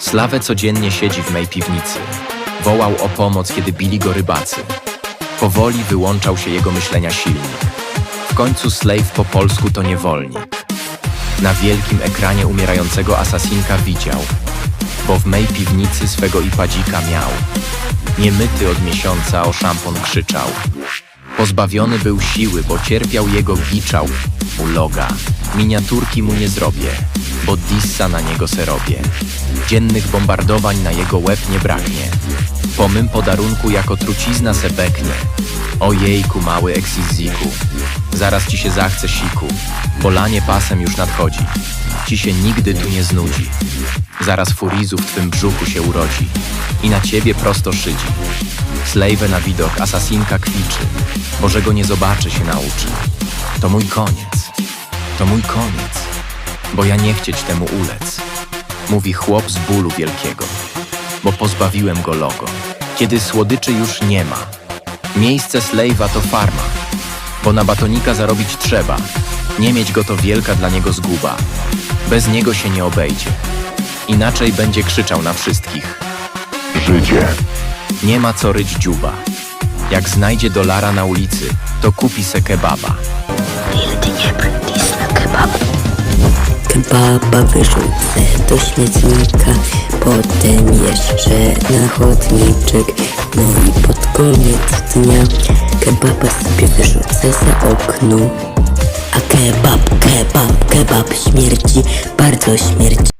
Slawę codziennie siedzi w mej piwnicy. Wołał o pomoc, kiedy bili go rybacy. Powoli wyłączał się jego myślenia silnik. W końcu Slave po polsku to niewolnik. Na wielkim ekranie umierającego asasinka widział, bo w mej piwnicy swego ipadzika miał. Niemyty od miesiąca o szampon krzyczał. Pozbawiony był siły, bo cierpiał jego giczał. Uloga, miniaturki mu nie zrobię, bo dissa na niego se robię. Dziennych bombardowań na jego łeb nie braknie. Po mym podarunku jako trucizna se beknie. Ojejku, mały eksiziku, zaraz ci się zachce siku, bo lanie pasem już nadchodzi. Ci się nigdy tu nie znudzi. Zaraz furizu w twym brzuchu się urodzi i na ciebie prosto szydzi. Slejwe na widok, asasinka kwiczy, bo go nie zobaczy się nauczy. To mój koniec, to mój koniec, bo ja nie chcieć temu ulec. Mówi chłop z bólu wielkiego, bo pozbawiłem go logo. Kiedy słodyczy już nie ma, miejsce slejwa to farma, bo na batonika zarobić trzeba. Nie mieć go to wielka dla niego zguba. Bez niego się nie obejdzie. Inaczej będzie krzyczał na wszystkich. Życie. Nie ma co ryć dziuba. Jak znajdzie dolara na ulicy, to kupi se kebaba. Kebaba wyrzucę do śmietnika Potem jeszcze na chodniczek. No i pod koniec dnia Kebaba sobie wyrzucę za okno. A kebab, kebab, kebab śmierdzi Bardzo śmierdzi